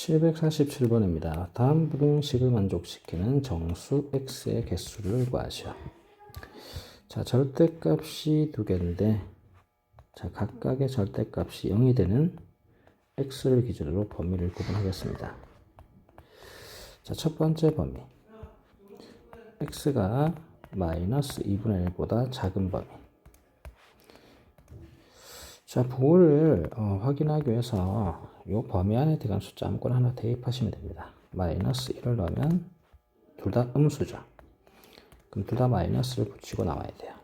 747번입니다. 다음 부등식을 만족시키는 정수 x의 개수를 구하시오. 자, 절대값이 두 개인데, 자, 각각의 절대값이 0이 되는 x를 기준으로 범위를 구분하겠습니다. 자, 첫 번째 범위. x가 마이너스 2분의 1보다 작은 범위. 자, 부호를 어, 확인하기 위해서 이 범위 안에 들어간 숫자 아무거나 하나 대입하시면 됩니다. 마이너스 1을 넣으면 둘 다 음수죠. 그럼 둘 다 마이너스를 붙이고 나와야 돼요.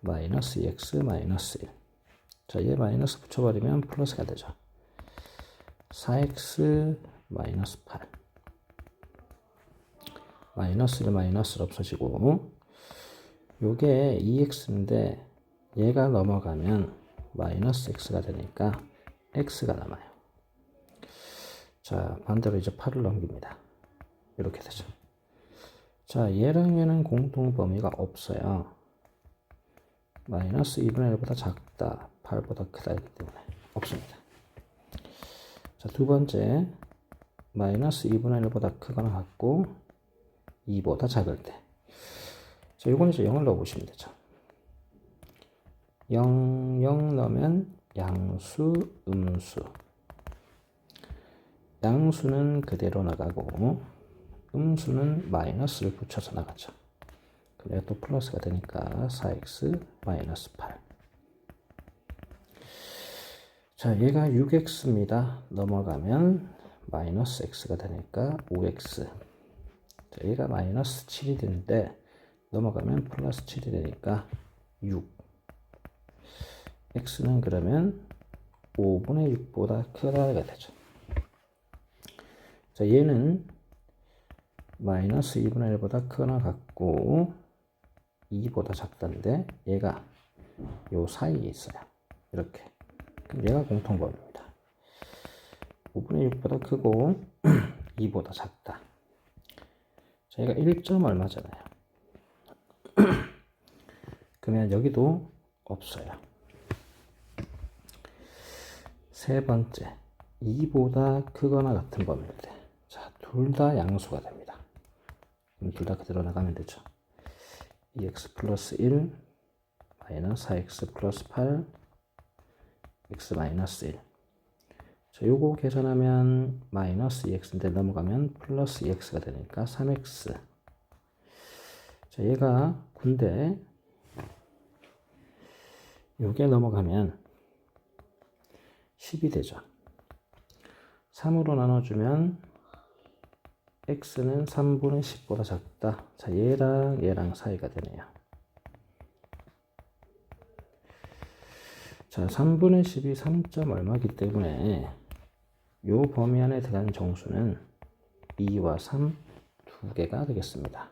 마이너스 2x 마이너스 1. 자, 얘 마이너스 붙여버리면 플러스가 되죠. 4x 마이너스 8. 마이너스 1 마이너스로 없어지고 요게 2x인데 얘가 넘어가면 마이너스 x가 되니까 x가 남아요. 자, 반대로 이제 8을 넘깁니다. 이렇게 되죠. 자, 얘랑 얘는 공통 범위가 없어요. 마이너스 2분의 1보다 작다, 8보다 크다기 때문에 없습니다. 자, 두 번째, 마이너스 2분의 1보다 크거나 같고 2보다 작을 때. 자, 요건 이제 0을 넣어보시면 되죠. 0, 0 넣으면 양수, 음수. 양수는 그대로 나가고 음수는 마이너스를 붙여서 나가죠. 그래야 또 플러스가 되니까 4x 마이너스 8. 자, 얘가 6x입니다. 넘어가면 마이너스 x가 되니까 5x. 자, 얘가 마이너스 7이 되는데 넘어가면 플러스 7이 되니까 6. X는 그러면 5분의 6보다 크다가 되죠. 자, 얘는 마이너스 2분의 1보다 크거나 같고 2보다 작다는데 얘가 요 사이에 있어요. 이렇게. 얘가 공통범위입니다. 5분의 6보다 크고 2보다 작다. 자, 얘가 1점 얼마잖아요. 그러면 여기도 없어요. 세 번째, 2보다 크거나 같은 범위일 때. 자, 둘 다 양수가 됩니다. 그럼 둘 다 그대로 나가면 되죠. 2x 플러스 1 마이너스 4x 플러스 8 x 마이너스 1 자, 요거 계산하면 마이너스 2x인데 넘어가면 플러스 2x가 되니까 3x 자, 얘가 군데 요게 넘어가면 10이 되죠. 3으로 나눠주면 x는 3분의 10보다 작다. 자, 얘랑 얘랑 사이가 되네요. 자, 3분의 10이 3점 얼마기 때문에 요 범위 안에 들어간 정수는 2와 3 두 개가 되겠습니다.